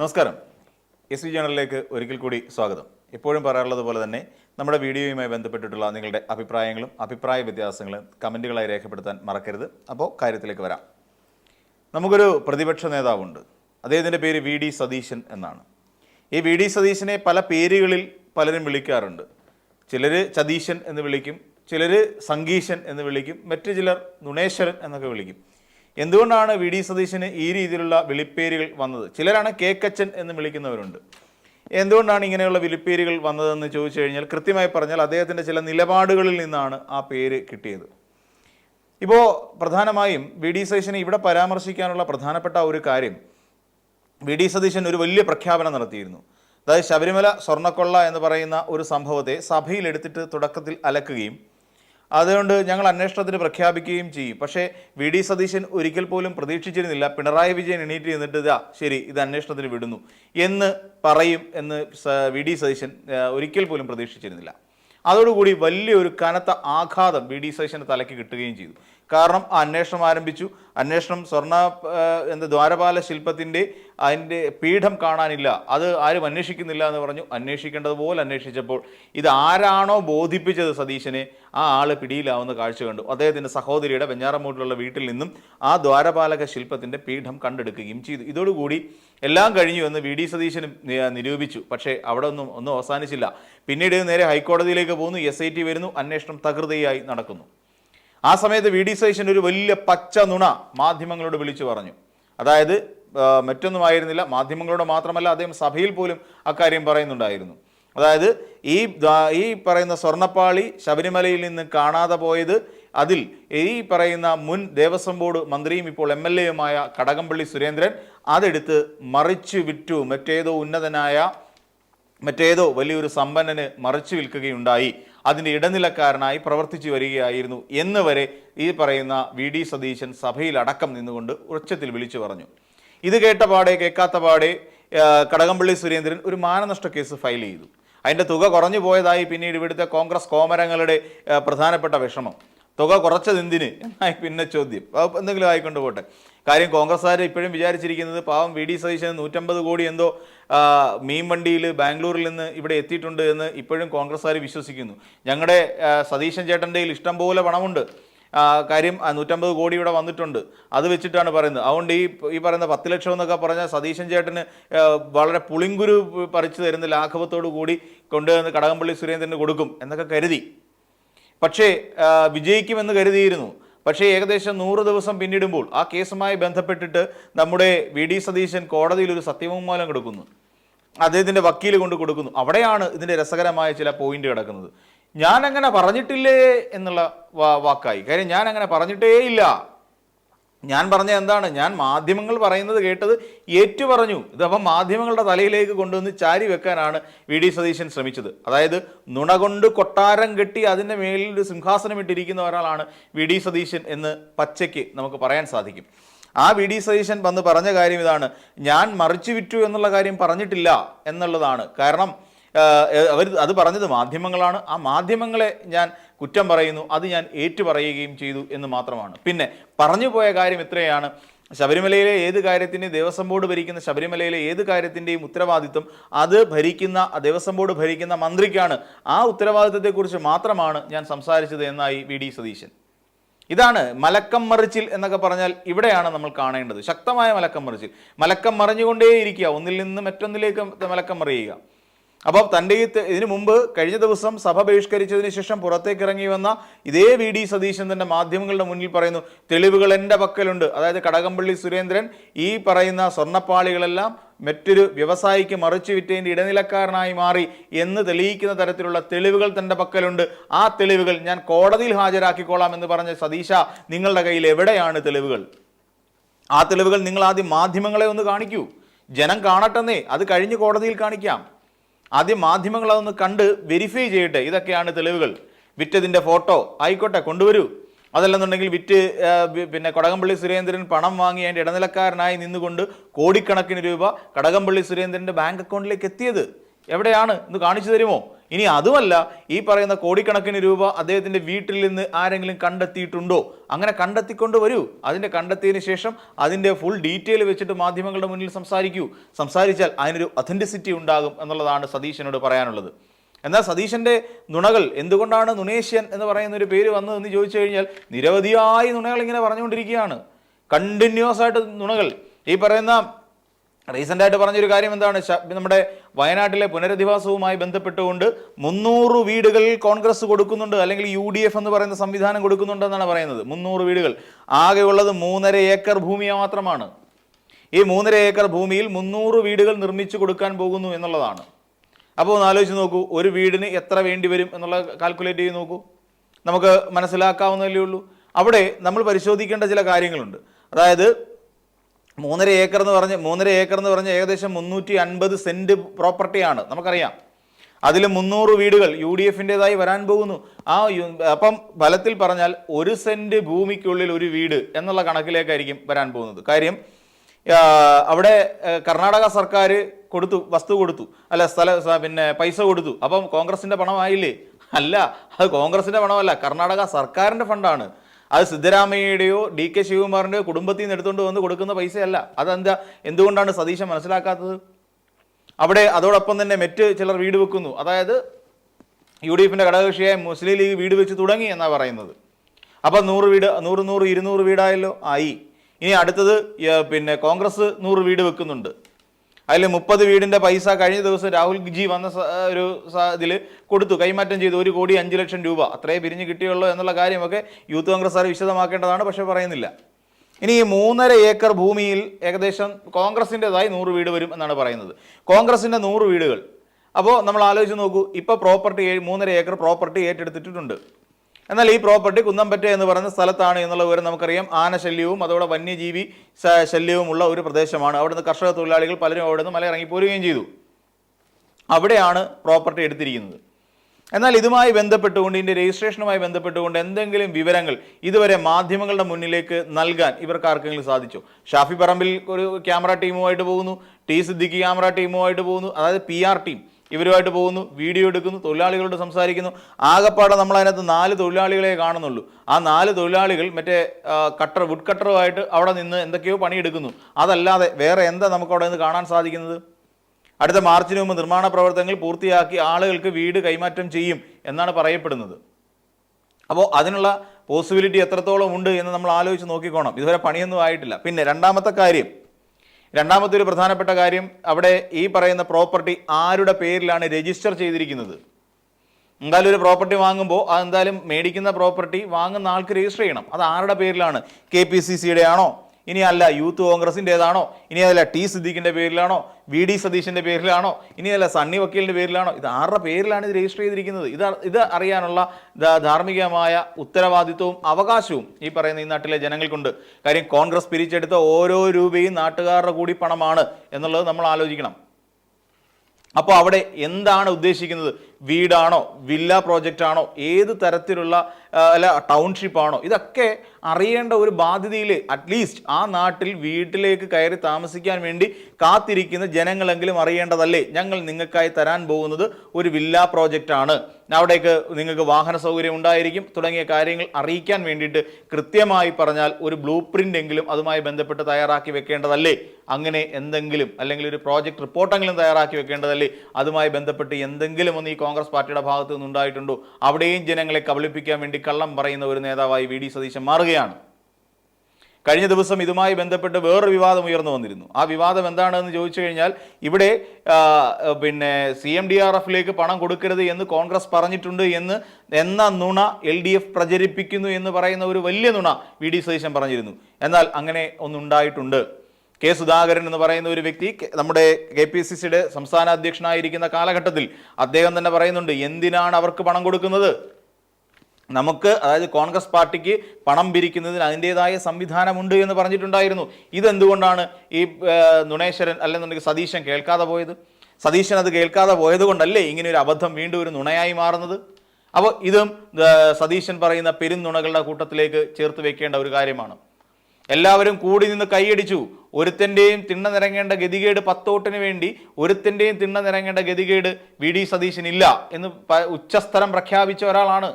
നമസ്കാരം. S V ജേണലിലേക്ക് ഒരിക്കൽ കൂടി സ്വാഗതം. എപ്പോഴും പറയാറുള്ളത് പോലെ തന്നെ നമ്മുടെ വീഡിയോയുമായി ബന്ധപ്പെട്ടിട്ടുള്ള നിങ്ങളുടെ അഭിപ്രായങ്ങളും അഭിപ്രായ വ്യത്യാസങ്ങളും കമന്റുകളായി രേഖപ്പെടുത്താൻ മറക്കരുത്. അപ്പോൾ കാര്യത്തിലേക്ക് വരാം. നമുക്കൊരു പ്രതിപക്ഷ നേതാവുണ്ട്. അദ്ദേഹത്തിന്റെ പേര് വി ഡി സതീശൻ എന്നാണ്. ഈ വി ഡി സതീശനെ പല പേരുകളിൽ പലരും വിളിക്കാറുണ്ട്. ചിലർ ചതീശൻ എന്ന് വിളിക്കും ചിലർ സംഗീശൻ എന്ന് വിളിക്കും മറ്റു ചിലർ നുണേശ്വരൻ എന്നൊക്കെ വിളിക്കും. എന്തുകൊണ്ടാണ് വി ഡി സതീശന് ഈ രീതിയിലുള്ള വിളിപ്പേരുകൾ വന്നത്? ചിലരാണ് കെ കേക്കച്ചൻ എന്ന് വിളിക്കുന്നവരുണ്ട്. എന്തുകൊണ്ടാണ് ഇങ്ങനെയുള്ള വിളിപ്പേരുകൾ വന്നതെന്ന് ചോദിച്ചു കഴിഞ്ഞാൽ കൃത്യമായി പറഞ്ഞാൽ അദ്ദേഹത്തിന്റെ ചില നിലപാടുകളിൽ നിന്നാണ് ആ പേര് കിട്ടിയത്. ഇപ്പോൾ പ്രധാനമായും വി ഡി സതീശനെ ഇവിടെ പരാമർശിക്കാനുള്ള പ്രധാനപ്പെട്ട ഒരു കാര്യം വി ഡി സതീശൻ ഒരു വലിയ പ്രഖ്യാപനം നടത്തിയിരുന്നു. അതായത് ശബരിമല സ്വർണക്കൊള്ള എന്ന് പറയുന്ന ഒരു സംഭവത്തെ സഭയിൽ എടുത്തിട്ട് തുടക്കത്തിൽ അലക്കുകയും അതുകൊണ്ട് ഞങ്ങൾ അന്വേഷണത്തിന് പ്രഖ്യാപിക്കുകയും ചെയ്യും. പക്ഷേ വി. ഡി. സതീശൻ ഒരിക്കൽ പോലും പ്രതീക്ഷിച്ചിരുന്നില്ല. പിണറായി വിജയൻ എണീറ്റ് നിന്നിട്ട് ഇതാ ശരി ഇത് അന്വേഷണത്തിന് വിടുന്നു എന്ന് പറയും എന്ന് വി. ഡി. സതീശൻ ഒരിക്കൽ പോലും പ്രതീക്ഷിച്ചിരുന്നില്ല. അതോടുകൂടി വലിയൊരു കനത്ത ആഘാതം വി. ഡി. സതീശന്റെ തലയ്ക്ക് കിട്ടുകയും ചെയ്തു. കാരണം അന്വേഷണം ആരംഭിച്ചു. അന്വേഷണം സ്വർണ എന്ത് ദ്വാരപാല ശില്പത്തിന്റെ അതിന്റെ പീഠം കാണാനില്ല. അത് ആരും അന്വേഷിക്കുന്നില്ല എന്ന് പറഞ്ഞു. അന്വേഷിക്കേണ്ടതുപോലെ അന്വേഷിച്ചപ്പോൾ ഇത് ആരാണോ ബോധിപ്പിച്ചത് സതീശനെ? ആ ആൾ പിടിയിലാവുന്ന കാഴ്ച കണ്ടു. അദ്ദേഹത്തിന്റെ സഹോദരിയുടെ വെഞ്ഞാറമൂട്ടിലുള്ള വീട്ടിൽ നിന്നും ആ ദ്വാരപാലക ശില്പത്തിന്റെ പീഠം കണ്ടെടുക്കുകയും ചെയ്തു. ഇതോടുകൂടി എല്ലാം കഴിഞ്ഞു എന്ന് വി ഡി സതീശനും നിരൂപിച്ചു. പക്ഷേ അവിടെ ഒന്നും ഒന്നും അവസാനിച്ചില്ല. പിന്നീട് നേരെ ഹൈക്കോടതിയിലേക്ക് പോകുന്നു. എസ് ഐ ടി വരുന്നു. അന്വേഷണം തകൃതയായി നടക്കുന്നു. ആ സമയത്ത് വി ഡി സതീശൻ ഒരു വലിയ പച്ച നുണ മാധ്യമങ്ങളോട് വിളിച്ചു പറഞ്ഞു. അതായത് മറ്റൊന്നുമായിരുന്നില്ല. മാധ്യമങ്ങളോട് മാത്രമല്ല അദ്ദേഹം സഭയിൽ പോലും അക്കാര്യം പറയുന്നുണ്ടായിരുന്നു. അതായത് ഈ ഈ പറയുന്ന സ്വർണപ്പാളി ശബരിമലയിൽ നിന്ന് കാണാതെ പോയത് അതിൽ ഈ പറയുന്ന മുൻ ദേവസ്വം ബോർഡ് മന്ത്രിയും ഇപ്പോൾ എം എൽ എയുമായ കടകംപള്ളി സുരേന്ദ്രൻ അതെടുത്ത് മറിച്ചു വിറ്റു. മറ്റേതോ ഉന്നതനായ മറ്റേതോ വലിയൊരു സമ്പന്നന് മറിച്ചു വിൽക്കുകയുണ്ടായി. അതിന്റെ ഇടനിലക്കാരനായി പ്രവർത്തിച്ചു വരികയായിരുന്നു എന്ന് വരെ ഈ പറയുന്ന വി ഡി സതീശൻ സഭയിലടക്കം നിന്നുകൊണ്ട് ഉച്ചത്തിൽ വിളിച്ചു പറഞ്ഞു. ഇത് കേട്ട പാടെ കേൾക്കാത്ത പാടെ കടകംപള്ളി സുരേന്ദ്രൻ ഒരു മാനനഷ്ട കേസ് ഫയൽ ചെയ്തു. അതിന്റെ തുക കുറഞ്ഞു പോയതായി പിന്നീട് ഇവിടുത്തെ കോൺഗ്രസ് കോമരങ്ങളുടെ പ്രധാനപ്പെട്ട വിഷമം. തുക കുറച്ചത് എന്തിന് എന്നായി പിന്നെ ചോദ്യം. എന്തെങ്കിലും ആയിക്കൊണ്ട് പോട്ടെ. കാര്യം കോൺഗ്രസ്സുകാർ ഇപ്പോഴും വിചാരിച്ചിരിക്കുന്നത് പാവം വി ഡി സതീശന് നൂറ്റമ്പത് കോടി എന്തോ മീൻ വണ്ടിയിൽ ബാംഗ്ലൂരിൽ നിന്ന് ഇവിടെ എത്തിയിട്ടുണ്ട് എന്ന് ഇപ്പോഴും കോൺഗ്രസ്സുകാർ വിശ്വസിക്കുന്നു. ഞങ്ങളുടെ സതീശൻ ചേട്ടന്റെ ഇഷ്ടം പോലെ പണമുണ്ട്. കാര്യം നൂറ്റമ്പത് കോടി ഇവിടെ വന്നിട്ടുണ്ട്. അത് വെച്ചിട്ടാണ് പറയുന്നത്. അതുകൊണ്ട് ഈ ഈ പറയുന്ന പത്ത് ലക്ഷം എന്നൊക്കെ പറഞ്ഞാൽ സതീശൻ ചേട്ടന് വളരെ പുളിങ്കുരു പറിച്ചു തരുന്ന ലാഘവത്തോടു കൂടി കൊണ്ടുവന്ന് കടകംപള്ളി സുരേന്ദ്രന് കൊടുക്കും എന്നൊക്കെ കരുതി. പക്ഷേ വിജയിക്കുമെന്ന് കരുതിയിരുന്നു. പക്ഷേ ഏകദേശം നൂറ് ദിവസം പിന്നിടുമ്പോൾ ആ കേസുമായി ബന്ധപ്പെട്ടിട്ട് നമ്മുടെ വി. ഡി. സതീശൻ കോടതിയിൽ ഒരു സത്യവാങ്മൂലം കൊടുക്കുന്നു. അദ്ദേഹത്തിന്റെ വക്കീൽ കൊണ്ട് കൊടുക്കുന്നു. അവിടെയാണ് ഇതിന്റെ രസകരമായ ചില പോയിന്റ് കിടക്കുന്നത്. ഞാൻ അങ്ങനെ പറഞ്ഞിട്ടില്ലേ എന്നുള്ള വാക്കായി. കാര്യം ഞാൻ അങ്ങനെ പറഞ്ഞിട്ടേ ഇല്ല ഞാൻ പറഞ്ഞ എന്താണ്? ഞാൻ മാധ്യമങ്ങൾ പറയുന്നത് കേട്ടത് ഏറ്റു പറഞ്ഞു ഇതപ്പം മാധ്യമങ്ങളുടെ തലയിലേക്ക് കൊണ്ടുവന്ന് ചാരി വെക്കാനാണ് വി ഡി സതീശൻ ശ്രമിച്ചത്. അതായത് നുണ കൊണ്ട് കൊട്ടാരം കെട്ടി അതിന്റെ മേലിൽ ഒരു സിംഹാസനം ഇട്ടിരിക്കുന്ന ഒരാളാണ് വി ഡി സതീശൻ എന്ന് പച്ചയ്ക്ക് നമുക്ക് പറയാൻ സാധിക്കും. ആ വി ഡി സതീശൻ വന്ന് പറഞ്ഞ കാര്യം ഇതാണ്. ഞാൻ മറിച്ചു വിറ്റു എന്നുള്ള കാര്യം പറഞ്ഞിട്ടില്ല എന്നുള്ളതാണ്. കാരണം അവർ അത് പറഞ്ഞത് മാധ്യമങ്ങളാണ്. ആ മാധ്യമങ്ങളെ ഞാൻ കുറ്റം പറയുന്നു അത് ഞാൻ ഏറ്റുപറയുകയും ചെയ്തു എന്ന് മാത്രമാണ്. പിന്നെ പറഞ്ഞു പോയ കാര്യം ഇത്രയാണ്. ശബരിമലയിലെ ഏത് കാര്യത്തിന്റെയും ദേവസ്വം ബോർഡ് ഭരിക്കുന്ന ശബരിമലയിലെ ഏത് കാര്യത്തിന്റെയും ഉത്തരവാദിത്വം അത് ഭരിക്കുന്ന ദേവസ്വം ബോർഡ് ഭരിക്കുന്ന മന്ത്രിക്കാണ്. ആ ഉത്തരവാദിത്വത്തെക്കുറിച്ച് മാത്രമാണ് ഞാൻ സംസാരിച്ചത് എന്നായി വി. ഡി. സതീശൻ. ഇതാണ് മലക്കം മറിച്ചിൽ എന്നൊക്കെ പറഞ്ഞാൽ ഇവിടെയാണ് നമ്മൾ കാണേണ്ടത്. ശക്തമായ മലക്കം മറിച്ചിൽ. മലക്കം മറിഞ്ഞുകൊണ്ടേയിരിക്കുക. ഒന്നിൽ നിന്ന് മറ്റൊന്നിലേക്ക് മലക്കം മറിയുക. അപ്പോൾ തന്റെ ഈ ഇതിനു മുമ്പ് കഴിഞ്ഞ ദിവസം സഭ ബഹിഷ്കരിച്ചതിന് ശേഷം പുറത്തേക്ക് ഇറങ്ങി വന്ന ഇതേ വി ഡി സതീശൻ തന്നെ മാധ്യമങ്ങളുടെ മുന്നിൽ പറയുന്നു തെളിവുകൾ എന്റെ പക്കലുണ്ട്. അതായത് കടകംപള്ളി സുരേന്ദ്രൻ ഈ പറയുന്ന സ്വർണപ്പാളികളെല്ലാം മറ്റൊരു വ്യവസായിക്ക് മറിച്ചു വിറ്റതിന്റെ ഇടനിലക്കാരനായി മാറി എന്ന് തെളിയിക്കുന്ന തരത്തിലുള്ള തെളിവുകൾ തന്റെ പക്കലുണ്ട്. ആ തെളിവുകൾ ഞാൻ കോടതിയിൽ ഹാജരാക്കിക്കോളാം എന്ന് പറഞ്ഞ സതീശ നിങ്ങളുടെ കയ്യിൽ എവിടെയാണ് തെളിവുകൾ? ആ തെളിവുകൾ നിങ്ങൾ ആദ്യം മാധ്യമങ്ങളെ ഒന്ന് കാണിക്കൂ. ജനം കാണട്ടെന്നേ അത് കഴിഞ്ഞ് കോടതിയിൽ കാണിക്കാം. ആദ്യം മാധ്യമങ്ങൾ അതൊന്ന് കണ്ട് വെരിഫൈ ചെയ്യട്ടെ. ഇതൊക്കെയാണ് തെളിവുകൾ. വിറ്റതിന്റെ ഫോട്ടോ ആയിക്കോട്ടെ കൊണ്ടുവരൂ. അതല്ലെന്നുണ്ടെങ്കിൽ വിറ്റ് പിന്നെ കടകംപള്ളി സുരേന്ദ്രൻ പണം വാങ്ങി അതിന്റെ ഇടനിലക്കാരനായി നിന്നുകൊണ്ട് കോടിക്കണക്കിന് രൂപ കടകംപള്ളി സുരേന്ദ്രന്റെ ബാങ്ക് അക്കൗണ്ടിലേക്ക് എത്തിയത്. എവിടെയാണ്? ഇന്ന് കാണിച്ചു തരുമോ? ഇനി അതുമല്ല ഈ പറയുന്ന കോടിക്കണക്കിന് രൂപ അദ്ദേഹത്തിന്റെ വീട്ടിൽ നിന്ന് ആരെങ്കിലും കണ്ടെത്തിയിട്ടുണ്ടോ? അങ്ങനെ കണ്ടെത്തിക്കൊണ്ട് വരൂ. അതിന്റെ കണ്ടെത്തിയതിന് ശേഷം അതിന്റെ ഫുൾ ഡീറ്റെയിൽ വെച്ചിട്ട് മാധ്യമങ്ങളുടെ മുന്നിൽ സംസാരിക്കൂ. സംസാരിച്ചാൽ അതിനൊരു അതന്റിസിറ്റി ഉണ്ടാകും എന്നുള്ളതാണ് സതീശനോട് പറയാനുള്ളത്. എന്നാൽ സതീശന്റെ നുണകൾ എന്തുകൊണ്ടാണ് നുണേഷ്യൻ എന്ന് പറയുന്ന ഒരു പേര് വന്നതെന്ന് ചോദിച്ചു കഴിഞ്ഞാൽ നിരവധിയായി നുണകൾ ഇങ്ങനെ പറഞ്ഞുകൊണ്ടിരിക്കുകയാണ്. കണ്ടിന്യൂസ് ആയിട്ട് നുണകൾ. ഈ പറയുന്ന റീസെന്റ് ആയിട്ട് പറഞ്ഞൊരു കാര്യം എന്താണ്? നമ്മുടെ വയനാട്ടിലെ പുനരധിവാസവുമായി ബന്ധപ്പെട്ടുകൊണ്ട് മുന്നൂറ് വീടുകൾ കോൺഗ്രസ് കൊടുക്കുന്നുണ്ട് അല്ലെങ്കിൽ യു ഡി എഫ് എന്ന് പറയുന്ന സംവിധാനം കൊടുക്കുന്നുണ്ടെന്നാണ് പറയുന്നത്. മുന്നൂറ് വീടുകൾ. ആകെയുള്ളത് മൂന്നര ഏക്കർ ഭൂമി മാത്രമാണ്. ഈ മൂന്നര ഏക്കർ ഭൂമിയിൽ മുന്നൂറ് വീടുകൾ നിർമ്മിച്ചു കൊടുക്കാൻ പോകുന്നു എന്നുള്ളതാണ്. അപ്പോൾ ഒന്ന് ആലോചിച്ച് നോക്കൂ ഒരു വീടിന് എത്ര വേണ്ടി വരും എന്നുള്ള കാൽക്കുലേറ്റ് ചെയ്ത് നോക്കൂ. നമുക്ക് മനസ്സിലാക്കാവുന്നതല്ലേ ഉള്ളൂ. അവിടെ നമ്മൾ പരിശോധിക്കേണ്ട ചില കാര്യങ്ങളുണ്ട്. അതായത് മൂന്നര ഏക്കർ എന്ന് പറഞ്ഞ് മൂന്നര ഏക്കർ എന്ന് പറഞ്ഞ് ഏകദേശം മുന്നൂറ്റി അൻപത് സെന്റ് പ്രോപ്പർട്ടിയാണ്. നമുക്കറിയാം. അതിൽ മുന്നൂറ് വീടുകൾ യു ഡി എഫിന്റെതായി വരാൻ പോകുന്നു. ആ അപ്പം ഫലത്തിൽ പറഞ്ഞാൽ ഒരു സെന്റ് ഭൂമിക്കുള്ളിൽ ഒരു വീട് എന്നുള്ള കണക്കിലേക്കായിരിക്കും വരാൻ പോകുന്നത്. കാര്യം അവിടെ കർണാടക സർക്കാർ കൊടുത്തു വസ്തു കൊടുത്തു. അല്ല സ്ഥല പിന്നെ പൈസ കൊടുത്തു. അപ്പം കോൺഗ്രസിന്റെ പണമായില്ലേ? അല്ല അത് കോൺഗ്രസിന്റെ പണമല്ല. കർണാടക സർക്കാരിന്റെ ഫണ്ടാണ്. അത് സിദ്ധരാമയ്യയുടെയോ ഡി കെ ശിവകുമാറിന്റെയോ കുടുംബത്തിൽ നിന്ന് എടുത്തുകൊണ്ട് വന്ന് കൊടുക്കുന്ന പൈസയല്ല. അതെന്താ? എന്തുകൊണ്ടാണ് സതീശൻ മനസ്സിലാക്കാത്തത്? അവിടെ അതോടൊപ്പം തന്നെ മറ്റ് ചിലർ വീട് വെക്കുന്നു. അതായത് യു ഡി എഫിന്റെ ഘടകകക്ഷിയായ മുസ്ലിം ലീഗ് വീട് വെച്ച് തുടങ്ങി എന്നാണ് പറയുന്നത്. അപ്പം നൂറ് വീട് നൂറ് നൂറ് ഇരുന്നൂറ് വീടായല്ലോ? ആയി. ഇനി അടുത്തത് പിന്നെ കോൺഗ്രസ് നൂറ് വീട് വെക്കുന്നുണ്ട്. അതിൽ മുപ്പത് വീടിന്റെ പൈസ കഴിഞ്ഞ ദിവസം രാഹുൽ ജി വന്ന ഒരു ഇതിൽ കൊടുത്തു. കൈമാറ്റം ചെയ്തു. ഒരു കോടി അഞ്ച് ലക്ഷം രൂപ. അത്രേ പിരിഞ്ഞ് കിട്ടിയുള്ളൂ എന്നുള്ള കാര്യമൊക്കെ യൂത്ത് കോൺഗ്രസ് സാർ വിശദമാക്കേണ്ടതാണ് പക്ഷേ പറയുന്നില്ല. ഇനി ഈ മൂന്നര ഏക്കർ ഭൂമിയിൽ ഏകദേശം കോൺഗ്രസിന്റെതായി നൂറ് വീട് വരും എന്നാണ് പറയുന്നത്. കോൺഗ്രസിന്റെ നൂറ് വീടുകൾ. അപ്പോൾ നമ്മൾ ആലോചിച്ച് നോക്കൂ ഇപ്പോൾ പ്രോപ്പർട്ടി മൂന്നര ഏക്കർ പ്രോപ്പർട്ടി ഏറ്റെടുത്തിട്ടുണ്ട്. എന്നാൽ ഈ പ്രോപ്പർട്ടി കുന്നംപറ്റ എന്ന് പറയുന്ന സ്ഥലത്താണ് എന്നുള്ള വിവരം നമുക്കറിയാം. ആനശല്യവും അതോടെ വന്യജീവി ശല്യവും ഉള്ള ഒരു പ്രദേശമാണ്. അവിടുന്ന് കർഷക തൊഴിലാളികൾ പലരും അവിടെ നിന്ന് മലയിറങ്ങി പോരുകയും ചെയ്തു. അവിടെയാണ് പ്രോപ്പർട്ടി എടുത്തിരിക്കുന്നത്. എന്നാൽ ഇതുമായി ബന്ധപ്പെട്ടുകൊണ്ട് ഇതിന്റെ രജിസ്ട്രേഷനുമായി ബന്ധപ്പെട്ടുകൊണ്ട് എന്തെങ്കിലും വിവരങ്ങൾ ഇതുവരെ മാധ്യമങ്ങളുടെ മുന്നിലേക്ക് നൽകാൻ ഇവർക്ക് ആർക്കെങ്കിലും സാധിച്ചു? ഷാഫി പറമ്പിൽ ഒരു ക്യാമറ ടീമുമായിട്ട് പോകുന്നു. ടി സിദ്ദിഖി ക്യാമറ ടീമുമായിട്ട് പോകുന്നു. അതായത് പി ആർ ടീം. ഇവരുമായിട്ട് പോകുന്നു വീഡിയോ എടുക്കുന്നു തൊഴിലാളികളോട് സംസാരിക്കുന്നു. ആകെപ്പാടെ നമ്മൾ അതിനകത്ത് നാല് തൊഴിലാളികളെ കാണുന്നുള്ളൂ. ആ നാല് തൊഴിലാളികൾ മറ്റേ കട്ടർ വുഡ് കട്ടറുമായിട്ട് അവിടെ നിന്ന് എന്തൊക്കെയോ പണിയെടുക്കുന്നു. അതല്ലാതെ വേറെ എന്താ നമുക്ക് അവിടെ നിന്ന് കാണാൻ സാധിക്കുന്നത്? അടുത്ത മാർച്ചിന് മുമ്പ് നിർമ്മാണ പ്രവർത്തനങ്ങൾ പൂർത്തിയാക്കി ആളുകൾക്ക് വീട് കൈമാറ്റം ചെയ്യും എന്നാണ് പറയപ്പെടുന്നത്. അപ്പോൾ അതിനുള്ള പോസിബിലിറ്റി എത്രത്തോളം ഉണ്ട് എന്ന് നമ്മൾ ആലോചിച്ച് നോക്കിക്കോണം. ഇതുവരെ പണിയൊന്നും ആയിട്ടില്ല. പിന്നെ രണ്ടാമത്തെ കാര്യം. രണ്ടാമത്തെ ഒരു പ്രധാനപ്പെട്ട കാര്യം അവിടെ ഈ പറയുന്ന പ്രോപ്പർട്ടി ആരുടെ പേരിലാണ് രജിസ്റ്റർ ചെയ്തിരിക്കുന്നത്? എന്തായാലും ഒരു പ്രോപ്പർട്ടി വാങ്ങുമ്പോൾ അതെന്തായാലും മേടിക്കുന്ന പ്രോപ്പർട്ടി വാങ്ങുന്ന ആൾക്ക് രജിസ്റ്റർ ചെയ്യണം. അത് ആരുടെ പേരിലാണ്? കെ പി സി സിയുടെ ആണോ? ഇനി അല്ല യൂത്ത് കോൺഗ്രസിന്റെതാണോ? ഇനി അതല്ല ടി സിദ്ദീഖിന്റെ പേരിലാണോ? വി ഡി സതീഷിന്റെ പേരിലാണോ? ഇനി അതല്ല സണ്ണി വക്കീലിന്റെ പേരിലാണോ? ഇത് ആരുടെ പേരിലാണ് ഇത് രജിസ്റ്റർ ചെയ്തിരിക്കുന്നത്? ഇത് ഇത് അറിയാനുള്ള ധാർമ്മികമായ ഉത്തരവാദിത്വവും അവകാശവും ഈ പറയുന്ന ഈ നാട്ടിലെ ജനങ്ങൾക്കുണ്ട്. കാര്യം കോൺഗ്രസ് പിരിച്ചെടുത്ത ഓരോ രൂപയും നാട്ടുകാരുടെ കൂടി പണമാണ് എന്നുള്ളത് നമ്മൾ ആലോചിക്കണം. അപ്പോൾ അവിടെ എന്താണ് ഉദ്ദേശിക്കുന്നത്? വീടാണോ? വില്ല പ്രോജക്റ്റാണോ? ഏത് തരത്തിലുള്ള അല്ല ടൗൺഷിപ്പ് ആണോ? ഇതൊക്കെ അറിയേണ്ട ഒരു ബാധ്യതയിൽ അറ്റ്ലീസ്റ്റ് ആ നാട്ടിൽ വീട്ടിലേക്ക് കയറി താമസിക്കാൻ വേണ്ടി കാത്തിരിക്കുന്ന ജനങ്ങളെങ്കിലും അറിയേണ്ടതല്ലേ? ഞങ്ങൾ നിങ്ങൾക്കായി തരാൻ പോകുന്നത് ഒരു വില്ല പ്രോജക്റ്റാണ് അവിടേക്ക് നിങ്ങൾക്ക് വാഹന സൗകര്യം ഉണ്ടായിരിക്കും. തുടങ്ങിയ കാര്യങ്ങൾ അറിയിക്കാൻ വേണ്ടിയിട്ട് കൃത്യമായി പറഞ്ഞാൽ ഒരു ബ്ലൂ എങ്കിലും അതുമായി ബന്ധപ്പെട്ട് തയ്യാറാക്കി വെക്കേണ്ടതല്ലേ? അങ്ങനെ എന്തെങ്കിലും അല്ലെങ്കിൽ ഒരു പ്രോജക്റ്റ് റിപ്പോർട്ടെങ്കിലും തയ്യാറാക്കി വെക്കേണ്ടതല്ലേ? അതുമായി ബന്ധപ്പെട്ട് എന്തെങ്കിലും ഒന്ന് ഈ കോൺഗ്രസ് പാർട്ടിയുടെ ഭാഗത്തു നിന്നുണ്ടായിട്ടുണ്ടോ അവിടെയും ജനങ്ങളെ കബളിപ്പിക്കാൻ വേണ്ടി കള്ളം പറയുന്ന ഒരു നേതാവായി വി ഡി സതീശൻ മാറുകയാണ്. കഴിഞ്ഞ ദിവസം ഇതുമായി ബന്ധപ്പെട്ട് വേറൊരു വിവാദം ഉയർന്നു വന്നിരുന്നു. ആ വിവാദം എന്താണെന്ന് ചോദിച്ചു കഴിഞ്ഞാൽ ഇവിടെ പിന്നെ സി എം ഡി ആർ എഫിലേക്ക് പണം കൊടുക്കരുത് എന്ന് കോൺഗ്രസ് പറഞ്ഞിട്ടുണ്ട് എന്ന് എന്ന നുണ എൽ ഡി എഫ് പ്രചരിപ്പിക്കുന്നു എന്ന് പറയുന്ന ഒരു വലിയ നുണ വി ഡി സതീശൻ പറഞ്ഞിരുന്നു. എന്നാൽ അങ്ങനെ ഒന്നുണ്ടായിട്ടുണ്ട് കെ സുധാകരൻ എന്ന് പറയുന്ന ഒരു വ്യക്തി നമ്മുടെ കെ പി സി സിയുടെ സംസ്ഥാന അധ്യക്ഷനായിരിക്കുന്ന കാലഘട്ടത്തിൽ അദ്ദേഹം തന്നെ പറയുന്നുണ്ട് എന്തിനാണ് അവർക്ക് പണം കൊടുക്കുന്നത്? നമുക്ക് അതായത് കോൺഗ്രസ് പാർട്ടിക്ക് പണം പിരിക്കുന്നതിന് അതിന്റെതായ സംവിധാനമുണ്ട് എന്ന് പറഞ്ഞിട്ടുണ്ടായിരുന്നു. ഇതെന്തുകൊണ്ടാണ് ഈ നുണേശ്വരൻ അല്ലെന്നുണ്ടെങ്കിൽ സതീശൻ കേൾക്കാതെ പോയത്? സതീശൻ അത് കേൾക്കാതെ പോയത് കൊണ്ടല്ലേ ഇങ്ങനെ ഒരു അബദ്ധം വീണ്ടും ഒരു നുണയായി മാറുന്നത്? അപ്പോൾ ഇതും സതീശൻ പറയുന്ന പെരുന്നുണകളുടെ കൂട്ടത്തിലേക്ക് ചേർത്ത് വെക്കേണ്ട ഒരു കാര്യമാണ്. എല്ലാവരും കൂടി നിന്ന് കൈയടിച്ചു. ഒരുത്തന്റെയും തിണ്ണ നിറങ്ങേണ്ട ഗതികേട് പത്തോട്ടിന് വേണ്ടി ഒരുത്തന്റെയും തിണ്ണ നിറങ്ങേണ്ട ഗതികേട് വി ഡി ഇല്ല എന്ന് ഉച്ചസ്ഥലം പ്രഖ്യാപിച്ച ഒരാളാണ്.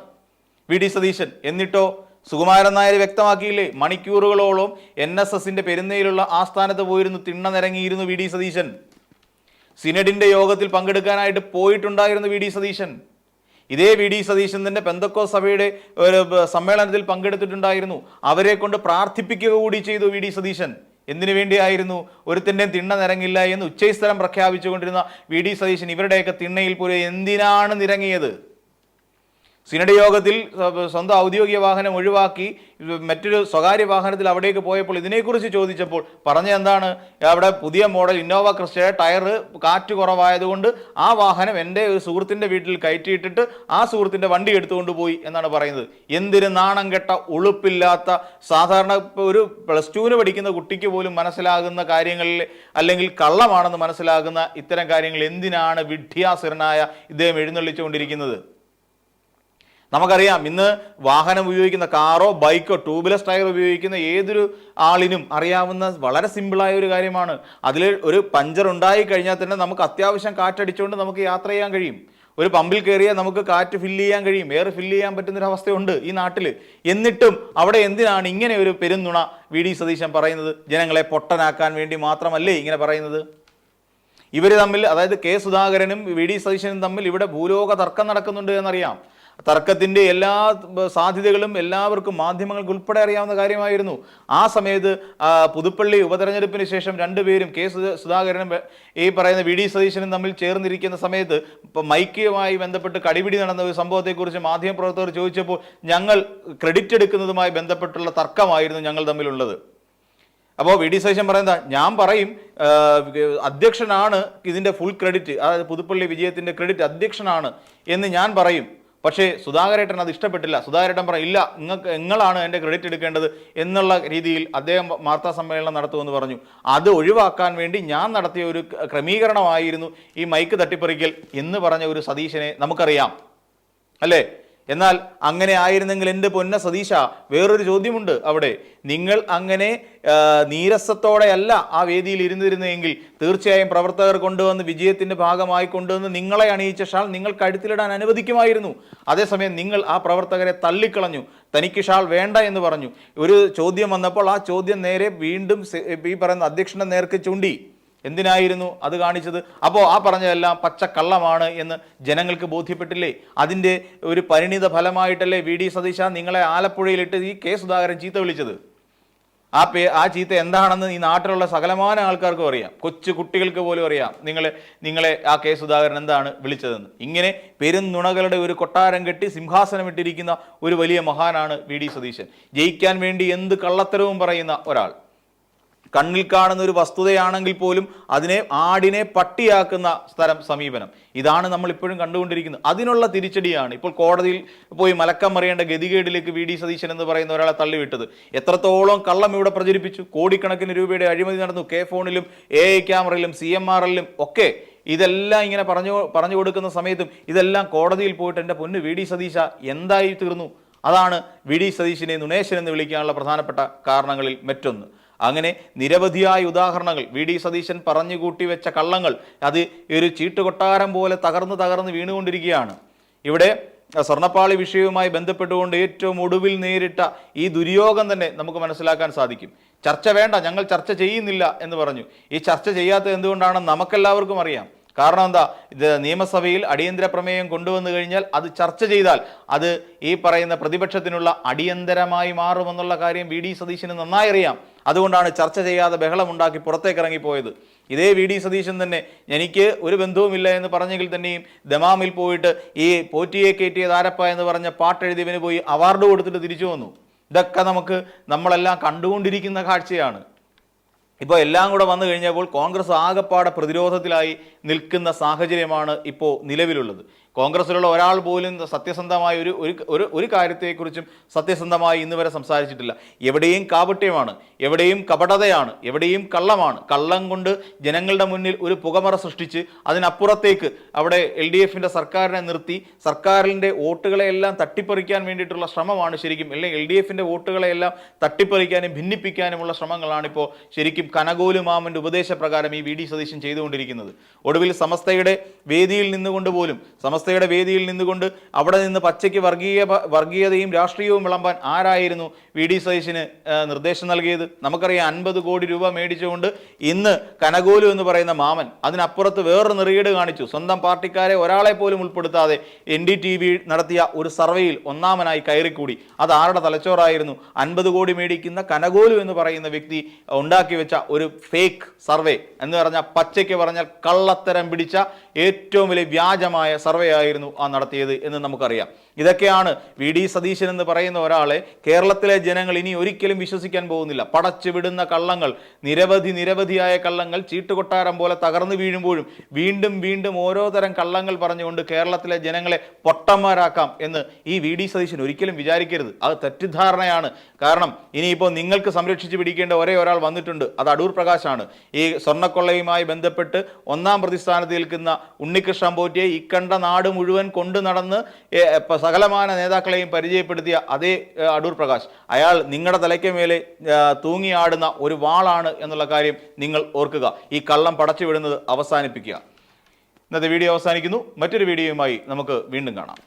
V D Satheesan. എന്നിട്ടോ സുകുമാരൻ നായർ വ്യക്തമാക്കിയില്ലേ മണിക്കൂറുകളോളം എൻ എസ് എസിന്റെ പെരുന്നയിലുള്ള ആസ്ഥാനത്ത് പോയിരുന്നു തിണ്ണ നിരങ്ങിയിരുന്നു വി ഡി സതീശൻ. സിനഡിന്റെ യോഗത്തിൽ പങ്കെടുക്കാനായിട്ട് പോയിട്ടുണ്ടായിരുന്നു വി ഡി സതീശൻ. ഇതേ വി ഡി സതീശൻ തന്നെ പെന്തക്കോ സഭയുടെ ഒരു സമ്മേളനത്തിൽ പങ്കെടുത്തിട്ടുണ്ടായിരുന്നു. അവരെ കൊണ്ട് പ്രാർത്ഥിപ്പിക്കുക കൂടി ചെയ്തു വി ഡി സതീശൻ. എന്തിനു വേണ്ടിയായിരുന്നു? ഒരുത്തിന്റെയും തിണ്ണ നിരങ്ങില്ല എന്ന് ഉച്ചസ്ഥലം പ്രഖ്യാപിച്ചുകൊണ്ടിരുന്ന വി ഡി സതീശൻ ഇവരുടെയൊക്കെ തിണ്ണയിൽ പോലും എന്തിനാണ് നിരങ്ങിയത്? സിനഡ് യോഗത്തിൽ സ്വന്തം ഔദ്യോഗിക വാഹനം ഒഴിവാക്കി മറ്റൊരു സ്വകാര്യ വാഹനത്തിൽ അവിടേക്ക് പോയപ്പോൾ ഇതിനെക്കുറിച്ച് ചോദിച്ചപ്പോൾ പറഞ്ഞ എന്താണ് അവിടെ പുതിയ മോഡൽ ഇന്നോവ ക്രിസ്റ്റയുടെ ടയർ കാറ്റ് കുറവായതുകൊണ്ട് ആ വാഹനം എന്റെ ഒരു സുഹൃത്തിന്റെ വീട്ടിൽ കയറ്റിയിട്ടിട്ട് ആ സുഹൃത്തിന്റെ വണ്ടി എടുത്തുകൊണ്ട് പോയി എന്നാണ് പറയുന്നത്. എന്തിന് നാണം കെട്ട ഉളുപ്പില്ലാത്ത സാധാരണ ഒരു പ്ലസ് ടുവിന് പഠിക്കുന്ന കുട്ടിക്ക് പോലും മനസ്സിലാകുന്ന കാര്യങ്ങളിൽ അല്ലെങ്കിൽ കള്ളമാണെന്ന് മനസ്സിലാകുന്ന ഇത്തരം കാര്യങ്ങൾ എന്തിനാണ് വിഡ്ഢിയാസുരനായ ഇദ്ദേഹം എഴുന്നള്ളിച്ചുകൊണ്ടിരിക്കുന്നത്? നമുക്കറിയാം ഇന്ന് വാഹനം ഉപയോഗിക്കുന്ന കാറോ ബൈക്കോ ട്യൂബ്ലെസ് ടയർ ഉപയോഗിക്കുന്ന ഏതൊരു ആളിനും അറിയാവുന്ന വളരെ സിമ്പിളായ ഒരു കാര്യമാണ്. അതിൽ ഒരു പഞ്ചർ ഉണ്ടായി കഴിഞ്ഞാൽ തന്നെ നമുക്ക് അത്യാവശ്യം കാറ്റടിച്ചുകൊണ്ട് നമുക്ക് യാത്ര ചെയ്യാൻ കഴിയും. ഒരു പമ്പിൽ കയറിയാൽ നമുക്ക് കാറ്റ് ഫില്ല് ചെയ്യാൻ കഴിയും. എയർ ഫില്ല് ചെയ്യാൻ പറ്റുന്നൊരു അവസ്ഥയുണ്ട് ഈ നാട്ടിൽ എന്നിട്ടും അവിടെ എന്തിനാണ് ഇങ്ങനെ ഒരു പെരുന്നുണ വി ഡി സതീശൻ പറയുന്നത്? ജനങ്ങളെ പൊട്ടനാക്കാൻ വേണ്ടി മാത്രമല്ലേ ഇങ്ങനെ പറയുന്നത്? ഇവർ തമ്മിൽ അതായത് കെ സുധാകരനും വി ഡി സതീശനും തമ്മിൽ ഇവിടെ ഭൂലോക തർക്കം നടക്കുന്നുണ്ട് എന്നറിയാം. തർക്കത്തിന്റെ എല്ലാ സാധ്യതകളും എല്ലാവർക്കും മാധ്യമങ്ങൾക്ക് ഉൾപ്പെടെ അറിയാവുന്ന കാര്യമായിരുന്നു. ആ സമയത്ത് പുതുപ്പള്ളി ഉപതെരഞ്ഞെടുപ്പിന് ശേഷം രണ്ടുപേരും കെ സുധ- സുധാകരനും ഈ പറയുന്ന വി ഡി സതീശനും തമ്മിൽ ചേർന്നിരിക്കുന്ന സമയത്ത് ഇപ്പം മൈക്കുമായി ബന്ധപ്പെട്ട് കടിപിടി നടന്ന ഒരു സംഭവത്തെക്കുറിച്ച് മാധ്യമപ്രവർത്തകർ ചോദിച്ചപ്പോൾ ഞങ്ങൾ ക്രെഡിറ്റ് എടുക്കുന്നതുമായി ബന്ധപ്പെട്ടുള്ള തർക്കമായിരുന്നു ഞങ്ങൾ തമ്മിലുള്ളത്. അപ്പോൾ വി ഡി സതീശൻ പറയുന്നത് ഞാൻ പറയും അധ്യക്ഷനാണ് ഇതിന്റെ ഫുൾ ക്രെഡിറ്റ് അതായത് പുതുപ്പള്ളി വിജയത്തിന്റെ ക്രെഡിറ്റ് അധ്യക്ഷനാണ് എന്ന് ഞാൻ പറയും. പക്ഷേ സുധാകരേട്ടൻ അത് ഇഷ്ടപ്പെട്ടില്ല. സുധാകരേട്ടൻ പറഞ്ഞു ഇല്ല നിങ്ങൾക്ക് നിങ്ങളാണ് എന്റെ ക്രെഡിറ്റ് എടുക്കേണ്ടത് എന്നുള്ള രീതിയിൽ അദ്ദേഹം വാർത്താ സമ്മേളനം നടത്തുമെന്ന് പറഞ്ഞു. അത് ഒഴിവാക്കാൻ വേണ്ടി ഞാൻ നടത്തിയ ഒരു ക്രമീകരണമായിരുന്നു ഈ മൈക്ക് തട്ടിപ്പറിക്കൽ എന്ന് പറഞ്ഞ ഒരു സതീശനെ നമുക്കറിയാം. അല്ലേ? എന്നാൽ അങ്ങനെ ആയിരുന്നെങ്കിൽ എന്റെ പൊന്ന സതീശ വേറൊരു ചോദ്യമുണ്ട് അവിടെ. നിങ്ങൾ അങ്ങനെ നീരസത്തോടെയല്ല ആ വേദിയിൽ ഇരുന്നിരുന്നെങ്കിൽ തീർച്ചയായും പ്രവർത്തകർ കൊണ്ടുവന്ന് വിജയത്തിന്റെ ഭാഗമായി കൊണ്ടുവന്ന് നിങ്ങളെ അണിയിച്ച ഷാൾ നിങ്ങൾ കഴുത്തിലിടാൻ അനുവദിക്കുമായിരുന്നു. അതേസമയം നിങ്ങൾ ആ പ്രവർത്തകരെ തള്ളിക്കളഞ്ഞു. തനിക്ക് ഷാൾ വേണ്ട എന്ന് പറഞ്ഞു. ഒരു ചോദ്യം വന്നപ്പോൾ ആ ചോദ്യം നേരെ വീണ്ടും ഈ പറയുന്ന അധ്യക്ഷന്റെ നേർക്ക് ചൂണ്ടി. എന്തിനായിരുന്നു അത് കാണിച്ചത്? അപ്പോൾ ആ പറഞ്ഞതെല്ലാം പച്ചക്കള്ളമാണ് എന്ന് ജനങ്ങൾക്ക് ബോധ്യപ്പെട്ടില്ലേ? അതിന്റെ ഒരു പരിണിത ഫലമായിട്ടല്ലേ വി ഡി സതീശ നിങ്ങളെ ആലപ്പുഴയിലിട്ട് ഈ കെ സുധാകരൻ ചീത്ത വിളിച്ചത്? ആ പേ ആ ചീത്ത എന്താണെന്ന് ഈ നാട്ടിലുള്ള സകലമാന ആൾക്കാർക്കും അറിയാം. കൊച്ചു കുട്ടികൾക്ക് പോലും അറിയാം. നിങ്ങൾ നിങ്ങളെ ആ കെ സുധാകരൻ എന്താണ് വിളിച്ചതെന്ന്. ഇങ്ങനെ പെരുന്നുണകളുടെ ഒരു കൊട്ടാരം കെട്ടി സിംഹാസനം ഇട്ടിരിക്കുന്ന ഒരു വലിയ മഹാനാണ് വി ഡി സതീശൻ. ജയിക്കാൻ വേണ്ടി എന്ത് കള്ളത്തരവും പറയുന്ന ഒരാൾ. കണ്ണിൽ കാണുന്ന ഒരു വസ്തുതയാണെങ്കിൽ പോലും അതിനെ ആടിനെ പട്ടിയാക്കുന്ന സ്ഥലം സമീപനം. ഇതാണ് നമ്മൾ ഇപ്പോഴും കണ്ടുകൊണ്ടിരിക്കുന്നത്. അതിനുള്ള തിരിച്ചടിയാണ്. ഇപ്പോൾ കോടതിയിൽ പോയി മലക്കം മറിയേണ്ട ഗതികേടിലേക്ക് വി ഡി സതീശൻ എന്ന് പറയുന്ന ഒരാളെ തള്ളിവിട്ടത്. എത്രത്തോളം കള്ളം ഇവിടെ പ്രചരിപ്പിച്ചു? കോടിക്കണക്കിന് രൂപയുടെ അഴിമതി നടന്നു. കെ ഫോണിലും എ ഐ ക്യാമറയിലും സി എം ആർ എല്ലിലും ഒക്കെ ഇതെല്ലാം ഇങ്ങനെ പറഞ്ഞു പറഞ്ഞു കൊടുക്കുന്ന സമയത്തും ഇതെല്ലാം കോടതിയിൽ പോയിട്ട് എന്റെ പൊന്ന് വി ഡി സതീശ എന്തായി തീർന്നു? അതാണ് വി ഡി സതീശിനെ നുണേശൻ എന്ന് വിളിക്കാനുള്ള പ്രധാനപ്പെട്ട കാരണങ്ങളിൽ മറ്റൊന്ന്. അങ്ങനെ നിരവധിയായ ഉദാഹരണങ്ങൾ വി ഡി സതീശൻ പറഞ്ഞു കൂട്ടി വെച്ച കള്ളങ്ങൾ അത് ഒരു ചീട്ടുകൊട്ടാരം പോലെ തകർന്ന് തകർന്ന് വീണുകൊണ്ടിരിക്കുകയാണ്. ഇവിടെ സ്വർണപ്പാളി വിഷയവുമായി ബന്ധപ്പെട്ടുകൊണ്ട് ഏറ്റവും ഒടുവിൽ നേരിട്ട ഈ ദുര്യോഗം തന്നെ നമുക്ക് മനസ്സിലാക്കാൻ സാധിക്കും. ചർച്ച വേണ്ട ഞങ്ങൾ ചർച്ച ചെയ്യുന്നില്ല എന്ന് പറഞ്ഞു. ഈ ചർച്ച ചെയ്യാത്തത് എന്തുകൊണ്ടാണെന്ന് നമുക്കെല്ലാവർക്കും അറിയാം. കാരണം എന്താ? ഇത് നിയമസഭയിൽ അടിയന്തര പ്രമേയം കൊണ്ടുവന്നു കഴിഞ്ഞാൽ അത് ചർച്ച ചെയ്താൽ അത് ഈ പറയുന്ന പ്രതിപക്ഷത്തിനുള്ള അടിയന്തരമായി മാറുമെന്നുള്ള കാര്യം വി ഡി സതീശന് നന്നായി അറിയാം. അതുകൊണ്ടാണ് ചർച്ച ചെയ്യാതെ ബഹളമുണ്ടാക്കി പുറത്തേക്ക് ഇറങ്ങിപ്പോയത് ഇതേ വി ഡി സതീശൻ തന്നെ എനിക്ക് ഒരു ബന്ധവുമില്ല എന്ന് പറഞ്ഞെങ്കിൽ തന്നെയും ദമാമിൽ പോയിട്ട് ഈ പോറ്റിയെ കയറ്റിയത് താരപ്പ എന്ന് പറഞ്ഞ പാട്ടെഴുതിയവന് പോയി അവാർഡ് കൊടുത്തിട്ട് തിരിച്ചു വന്നു. ഇതൊക്കെ നമുക്ക് നമ്മളെല്ലാം കണ്ടുകൊണ്ടിരിക്കുന്ന കാഴ്ചയാണ്. ഇപ്പോൾ എല്ലാം കൂടെ വന്നു കഴിഞ്ഞപ്പോൾ കോൺഗ്രസ് ആകപ്പാടെ പ്രതിരോധത്തിലായി നിൽക്കുന്ന സാഹചര്യമാണ് ഇപ്പോൾ നിലവിലുള്ളത്. കോൺഗ്രസിലുള്ള ഒരാൾ പോലും സത്യസന്ധമായ ഒരു ഒരു ഒരു കാര്യത്തെക്കുറിച്ചും സത്യസന്ധമായി ഇന്ന് വരെ സംസാരിച്ചിട്ടില്ല. എവിടെയും കാപട്യമാണ് എവിടെയും കപടതയാണ് എവിടെയും കള്ളമാണ്. കള്ളം കൊണ്ട് ജനങ്ങളുടെ മുന്നിൽ ഒരു പുകമറ സൃഷ്ടിച്ച് അതിനപ്പുറത്തേക്ക് അവിടെ എൽ ഡി എഫിന്റെ സർക്കാരിനെ നിർത്തി സർക്കാരിന്റെ വോട്ടുകളെയെല്ലാം തട്ടിപ്പറിക്കാൻ വേണ്ടിയിട്ടുള്ള ശ്രമമാണ് ശരിക്കും. അല്ലെങ്കിൽ എൽ ഡി എഫിന്റെ വോട്ടുകളെയെല്ലാം തട്ടിപ്പറിക്കാനും ഭിന്നിപ്പിക്കാനുമുള്ള ശ്രമങ്ങളാണ് ഇപ്പോൾ ശരിക്കും കനകോലു മാമന്റെ ഉപദേശപ്രകാരം ഈ വി ഡി സതീശൻ ചെയ്തുകൊണ്ടിരിക്കുന്നത്. ഒടുവിൽ സമസ്തയുടെ വേദിയിൽ നിന്നുകൊണ്ട് പോലും സമസ്തയുടെ വേദിയിൽ നിന്നുകൊണ്ട് അവിടെ നിന്ന് പച്ചയ്ക്ക് വർഗീയ വർഗീയതയും രാഷ്ട്രീയവും വിളമ്പാൻ ആരായിരുന്നു വി ഡി സതീശിന് നിർദ്ദേശം നൽകിയത്? നമുക്കറിയാം അൻപത് കോടി രൂപ മേടിച്ചുകൊണ്ട് ഇന്ന് കനകോലു എന്ന് പറയുന്ന മാമൻ അതിനപ്പുറത്ത് വേറൊരു നെറിയേട് കാണിച്ചു. സ്വന്തം പാർട്ടിക്കാരെ ഒരാളെ പോലും ഉൾപ്പെടുത്താതെ എൻ ഡി ടി വി നടത്തിയ ഒരു സർവേയിൽ ഒന്നാമനായി കയറിക്കൂടി. അത് ആരുടെ തലച്ചോറായിരുന്നു? അൻപത് കോടി മേടിക്കുന്ന കനകോലു എന്ന് പറയുന്ന വ്യക്തി ഉണ്ടാക്കി വെച്ച ഒരു ഫേക്ക് സർവേ എന്ന് പറഞ്ഞാൽ പച്ചയ്ക്ക് പറഞ്ഞാൽ കള്ളത്തരം പിടിച്ച ഏറ്റവും വലിയ വ്യാജമായ സർവേ ആയിരുന്നു ആ നടത്തിയത് എന്ന് നമുക്കറിയാം. ഇതൊക്കെയാണ് വി ഡി സതീശൻ എന്ന് പറയുന്ന ഒരാളെ കേരളത്തിലെ ജനങ്ങൾ ഇനി ഒരിക്കലും വിശ്വസിക്കാൻ പോകുന്നില്ല. പടച്ചുവിടുന്ന കള്ളങ്ങൾ നിരവധി നിരവധിയായ കള്ളങ്ങൾ ചീട്ടുകൊട്ടാരം പോലെ തകർന്നു വീഴുമ്പോഴും വീണ്ടും വീണ്ടും ഓരോ തരം കള്ളങ്ങൾ പറഞ്ഞുകൊണ്ട് കേരളത്തിലെ ജനങ്ങളെ പൊട്ടന്മാരാക്കാം എന്ന് ഈ വി ഡി സതീശൻ ഒരിക്കലും വിചാരിക്കരുത്. അത് തെറ്റിദ്ധാരണയാണ്. കാരണം ഇനിയിപ്പോൾ നിങ്ങൾക്ക് സംരക്ഷിച്ച് പിടിക്കേണ്ട ഒരേ ഒരാൾ വന്നിട്ടുണ്ട്. അത് അടൂർ പ്രകാശാണ്. ഈ സ്വർണക്കൊള്ളയുമായി ബന്ധപ്പെട്ട് ഒന്നാം പ്രതിസ്ഥാനത്ത് നിൽക്കുന്ന ഉണ്ണികൃഷ്ണൻ പോറ്റിയെ ഇക്കണ്ട നാട് മുഴുവൻ കൊണ്ടു നടന്ന് സകലമാന നേതാക്കളെയും പരിചയപ്പെടുത്തിയ അതേ അടൂർ പ്രകാശ്. അയാൾ നിങ്ങളുടെ തലയ്ക്ക് മേലെ തൂങ്ങിയാടുന്ന ഒരു വാളാണ് എന്നുള്ള കാര്യം നിങ്ങൾ ഓർക്കുക. ഈ കള്ളം പടച്ചു വിടുന്നത് അവസാനിപ്പിക്കുക. ഇന്നത്തെ വീഡിയോ അവസാനിക്കുന്നു. മറ്റൊരു വീഡിയോയുമായി നമുക്ക് വീണ്ടും കാണാം.